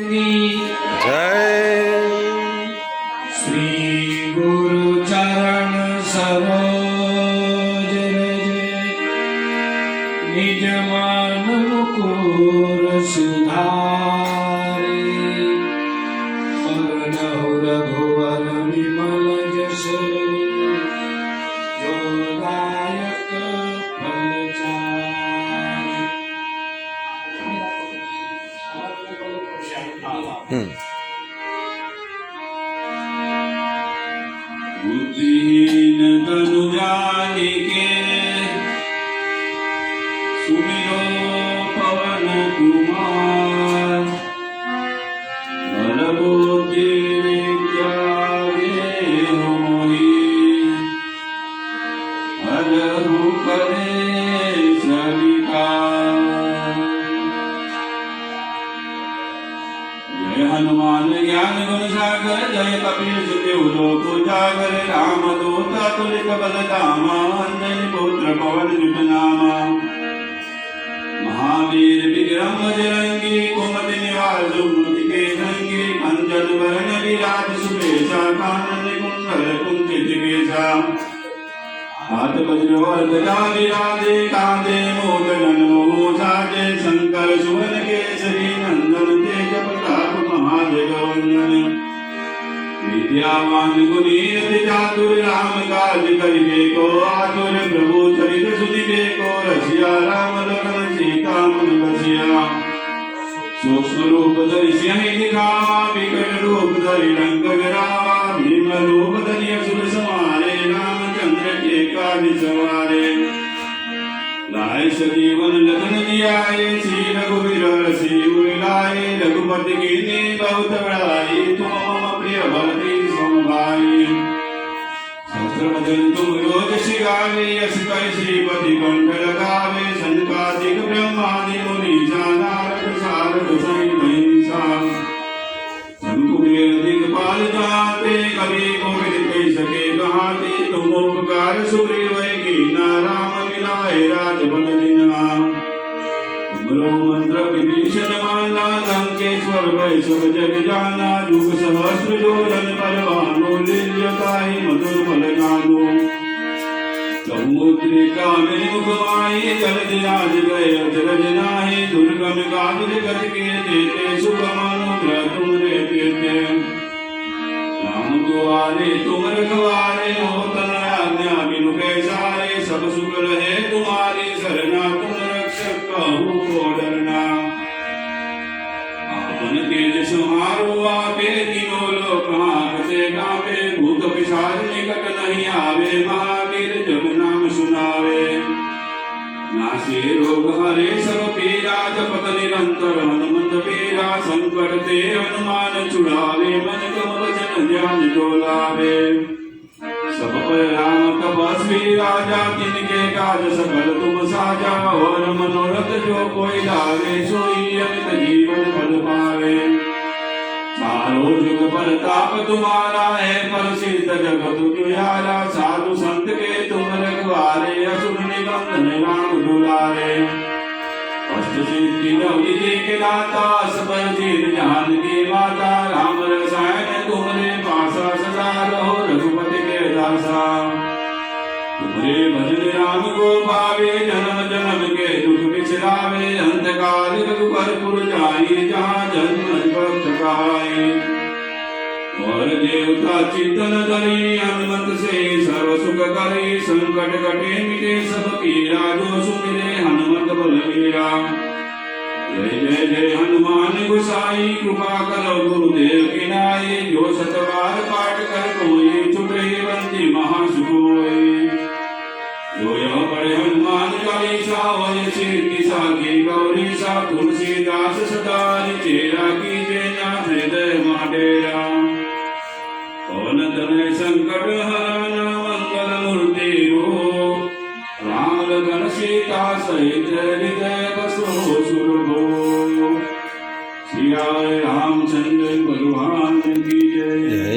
જય શ્રી ગુરુ ચરણ સરોજ રજે. નિજ માન મુકુર સુધારે. પવનહુ રઘુવર વિમલ 嗯。कपीर सुदेव लोक उजागर राम दूत तुलित बल धामा अंजन पुत्र पवन जुट नामा। महावीर विक्रम बजरंगी, कुमति निवार सुमति के संगी कंचन वरण विराज सुबेशा कानन कुंडल कुंचित केशा हाथ वज्र और गदा विराजे, कांधे मोदन मोसाजे शंकर सुवन विद्यावान गुणी अति चातुर राम काज करिबे को आतुर प्रभु चरित सुनिबे को रसिया राम लखन सीता मन बसिया सूक्ष्म रूप धरि सिंह दिखावा विकट रूप धरि लंक गिरावा भीम रूप धरि असुर समारे रामचंद्र के काज सवारे लाए सजीवन लखन जियाए श्री रघुवीर रसी लाए रघुपति कीने बहुत बड़ाई तुम प्रिय भरती समभाई सहस्र वदन तुम रोज शिगावे यश कर श्रीपति कंठ लगावे ब्रह्मादि मुनि नारद सारद सहित संकुबेर दिगपाल जाते कवि कोविद कह सके कहाते तुम उपकार सुग्रीव की नाराम मिलाए राजबल दिना तुमरो मंत्र विभीषण माना लंकेश्वर भय सब जग जाना युग सहस्र जोड़न परवानो समुद्रिका मेरी मुखमाई जल दिराज गए अचरज नाही दुर्गम काज गत के देते सुगमानुग्र तुम रे देते राम द्वारे तुम रखवारे हो तन आज्ञा बिनु कैसारे सब सुख रहे तुम्हारी शरणा तुम रक्षक कहूँ को डरना आपन तेज समारो आपे तीनों लोक हाकते कापे भूत पिशाच निकट नहीं आवे महावीर नासे रोग हरे सब पीरा जपत निरंतर हनुमंत पीरा संकट ते हनुमान छुड़ावे मन कम वचन ध्यान डोलावे सब पर राम तपस्वी राजा तिनके काज सकल तुम साजा और मनोरथ जो कोई लावे सोई अमित जीवन फल पावे चारों जुग पर ताप तुम्हारा है पर सिद्ध जगत तुम्हारा साधु संत के तुम रखवारे असुर निबंधन राम दुलारे अष्ट सिद्धि के दाता जीत जान की माता राम रसायन तुम्हारे पासा सदा रहो, रघुपति के दासा। तुम्हारे भजन राम को पावे जन्म जन्म के दुख बिछरावे अंतकाल रघुपरपुर जाई, जहाँ जन्म भक्त कहाई और देवता चिंतन धरी हनुमत से सर्व सुख करे, संकट कटे मिटे सब पीरा जो सुमिरे, हनुमत बलवीरा जय जय जय हनुमान गुसाई, कृपा करो गुरुदेव की नाई, जो सतवार पाठ कर कोई छुटे बंदी महासुकोई जो यह पढ़े हनुमान चालीसा વેંકટહરણ મંગલમૂર્તિઓ રામલગન સીતા સહિત વિજય વસુ સુરભો શિયાય રામચંદ્ર ભગવાન